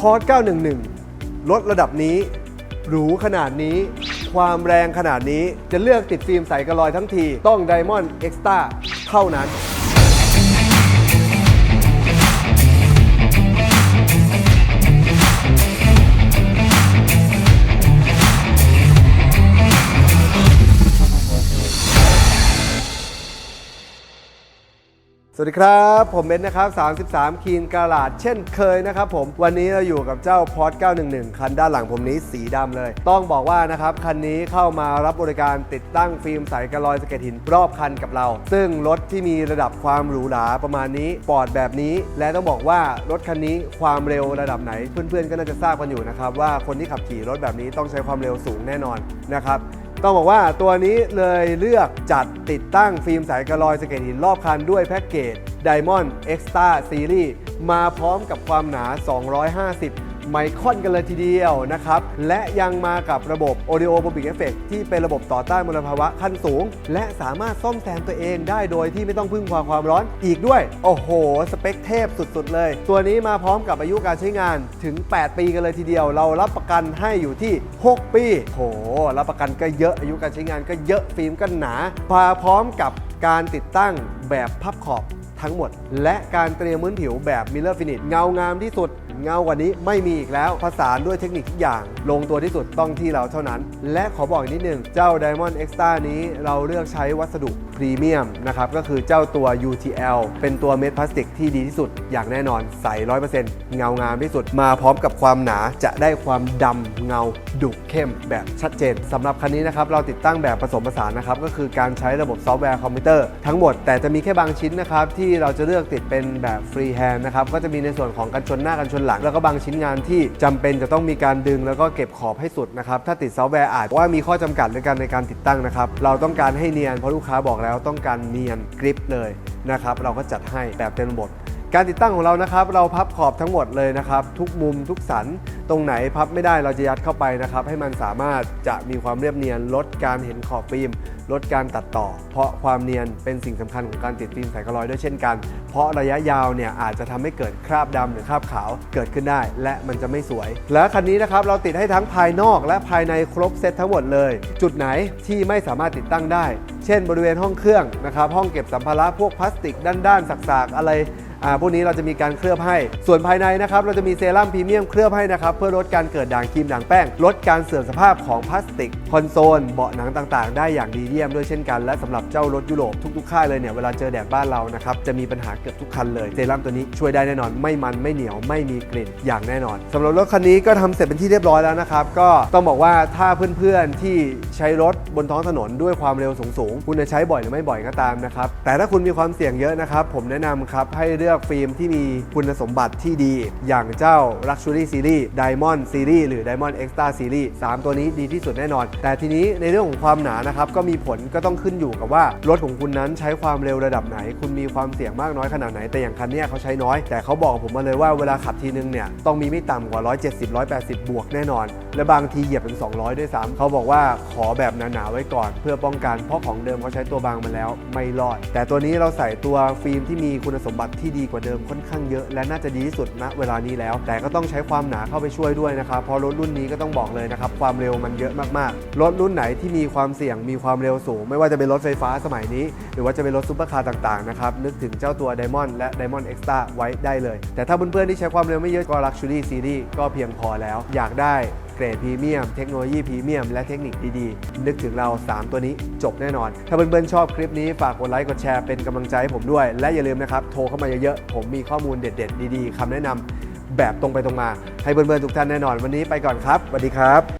พอร์ต911 รถระดับนี้ หรูขนาดนี้ ความแรงขนาดนี้จะเลือกติดฟิล์มใสกระลอยทั้งที ต้อง Diamond Extra เท่านั้น สวัสดีครับ ผมเบนซ์นะครับ 33 คีนกาลาดเช่นเคยนะครับผม วันนี้เราอยู่กับเจ้าพอร์ต911 คันด้านหลังผมนี้สีดำเลย ต้องบอกว่านะครับ คันนี้เข้ามารับบริการติดตั้งฟิล์มใสกระลอยสเก็ตหินรอบคันกับเรา ซึ่งรถที่มีระดับความหรูหราประมาณนี้ปอดแบบนี้ และต้องบอกว่ารถคันนี้ความเร็วระดับไหน เพื่อนๆก็น่าจะทราบกันอยู่นะครับว่าคนที่ขับขี่รถแบบนี้ต้องใช้ความเร็วสูงแน่นอนนะครับ ต้องบอกว่าตัวนี้เลยเลือกจัดติดตั้งฟิล์มสายกระลอยสเก็ตหินรอบคันด้วยแพ็กเกจ Diamond Extra Series มาพร้อมกับความหนา 250 ไมครอนกันเลยทีเดียวนะครับ และยังมากับระบบ Audio Phobic Effect ที่เป็นระบบต่อต้านมลภาวะขั้นสูง และสามารถซ่อมแซมตัวเองได้โดยที่ไม่ต้องพึ่งพาความร้อนอีกด้วย โอ้โห สเปคเทพสุดๆเลย ตัวนี้มาพร้อมกับอายุการใช้งานถึง 8 ปีกันเลยทีเดียว เรารับประกันให้อยู่ที่ 6 ปีโหรับประกันก็เยอะอายุการใช้งานก็เยอะฟิล์มก็หนามาพร้อมกับการติดตั้งแบบพับขอบ ทั้งหมด และการเตรียมพื้นผิวแบบมิลเลอร์ฟินิชเงางามที่สุด เงากว่านี้ไม่มีอีกแล้วผสานด้วยเทคนิคทุกอย่าง ลงตัวที่สุดต้องที่เราเท่านั้น และขอบอกอีกนิดนึง เจ้า Diamond Extra นี้เราเลือกใช้วัสดุพรีเมียมนะครับก็คือเจ้าตัว UTL เป็นตัวเม็ดพลาสติกที่ดีที่สุด อย่างแน่นอนใส100%เงางามที่สุดมาพร้อมกับความหนาจะได้ความดำเงาดุเข้มแบบชัดเจนสำหรับคันนี้นะครับเราติดตั้งแบบผสมผสานนะครับก็คือการใช้ระบบซอฟต์แวร์คอมพิวเตอร์ทั้งหมดแต่จะมีแค่บางชิ้นนะครับที่ที่เราจะเลือกติดเป็นแบบฟรีแฮนด์นะครับก็จะมีในส่วนของกันชนหน้ากันชนหลัง แล้วก็บางชิ้นงานที่จำเป็นจะต้องมีการดึงแล้วก็เก็บขอบให้สุดนะครับถ้าติดซอฟต์แวร์อาจว่ามีข้อจำกัดในการในการติดตั้งนะครับเราต้องการให้เนียนเพราะลูกค้าบอกแล้วต้องการเนียนกริปเลยนะครับเราก็จัดให้แบบเต็มระบบ การติดตั้งของเรานะครับ เราพับขอบทั้งหมดเลยนะครับ ทุกมุมทุกสันตรงไหนพับไม่ได้เราจะยัดเข้าไปนะครับ ให้มันสามารถจะมีความเรียบเนียน ลดการเห็นขอบฟิล์ม ลดการตัดต่อ เพราะความเนียนเป็นสิ่งสำคัญของการติดฟิล์มใสกระลอยด้วยเช่นกัน เพราะระยะยาวเนี่ยอาจจะทำให้เกิดคราบดำหรือคราบขาวเกิดขึ้นได้ และมันจะไม่สวย และคันนี้นะครับเราติดให้ทั้งภายนอก และภายในครบเซตทั้งหมดเลย จุดไหนที่ไม่สามารถติดตั้งได้ เช่น บริเวณห้องเครื่องนะครับห้องเก็บสัมภาระพวกพลาสติกด้านๆสักๆอะไร พวกนี้เราจะมีการเคลือบให้ ส่วนภายในนะครับเราจะมีเซรั่มพรีเมียมเคลือบให้นะครับเพื่อลดการเกิดด่างครีมด่างแป้ง ลดการเสื่อมสภาพของพลาสติก คอนโซลเบาะหนังต่างๆ ได้อย่างดีเยี่ยมด้วยเช่นกันและสำหรับเจ้ารถยุโรปทุกๆค่ายเลยเนี่ยเวลาเจอแดดบ้านเรานะครับจะมีปัญหาเกือบทุกคันเลยเซรั่มตัวนี้ช่วยได้แน่นอนไม่มันไม่เหนียวไม่มีกลิ่นอย่างแน่นอนสำหรับรถคันนี้ก็ทำเสร็จเป็นที่เรียบร้อยแล้วนะครับก็ต้องบอกว่าถ้าเพื่อนๆที่ใช้รถบนท้องถนนด้วยความเร็วสูงๆคุณจะใช้บ่อยหรือไม่บ่อยก็ตามนะครับแต่ถ้าคุณมีความเสี่ยงเยอะนะครับผมแนะนำครับให้เลือกฟิล์มที่มีคุณสมบัติที่ดี อย่างเจ้า Luxury Series Diamond Series หรือ Diamond Extra Series 3 ตัวนี้ดีที่สุดแน่นอน แต่ทีนี้ในเรื่องของความหนานะครับก็มีผลก็ต้องขึ้นอยู่กับว่ารถของคุณนั้นใช้ความเร็วระดับไหน คุณมีความเสี่ยงมากน้อยขนาดไหนแต่อย่างคันนี้เขาใช้น้อย แต่เขาบอกผมมาเลยว่าเวลาขับทีนึงเนี่ยต้องมีไม่ต่ำกว่า 170 180 บวกแน่นอน และบางทีเหยียบถึง 200 ด้วยซ้ำเขาบอกว่าขอแบบหนาๆไว้ก่อน เพื่อป้องกันเพราะของเดิมเขาใช้ตัวบางมาแล้วไม่รอด แต่ตัวนี้เราใส่ตัวฟิล์มที่มีคุณสมบัติที่ดีกว่าเดิมค่อนข้างเยอะ และน่าจะดีที่สุดณเวลานี้แล้ว แต่ก็ต้องใช้ความหนาเข้าไปช่วยด้วยนะครับเพราะรถรุ่นนี้ก็ต้องบอกเลยนะครับความเร็วมันเยอะมากๆ รถรุ่นไหนที่มีความเสี่ยงมีความเร็วสูง ไม่ว่าจะเป็นรถไฟฟ้าสมัยนี้ หรือว่าจะเป็นรถซุปเปอร์คาร์ต่างๆนะครับนึกถึงเจ้าตัว Diamond และ Diamond Extra ไว้ได้เลย แต่ถ้าเพื่อนๆที่ใช้ความเร็วไม่เยอะก็ Luxury Series ก็เพียงพอแล้ว อยากได้ เกรดพรีเมียมเทคโนโลยีพรีเมียมและเทคนิคดีๆ นึกถึงเรา 3 ตัวนี้จบแน่นอน ถ้าเพื่อนๆชอบคลิปนี้ฝากกดไลค์กดแชร์เป็นกำลังใจให้ผมด้วย และอย่าลืมนะครับโทรเข้ามาเยอะๆผมมีข้อมูลเด็ด ๆ ดีๆคำแนะนำแบบตรงไปตรงมา ให้เพื่อนๆทุกท่านแน่นอนวันนี้ไปก่อนครับสวัสดีครับ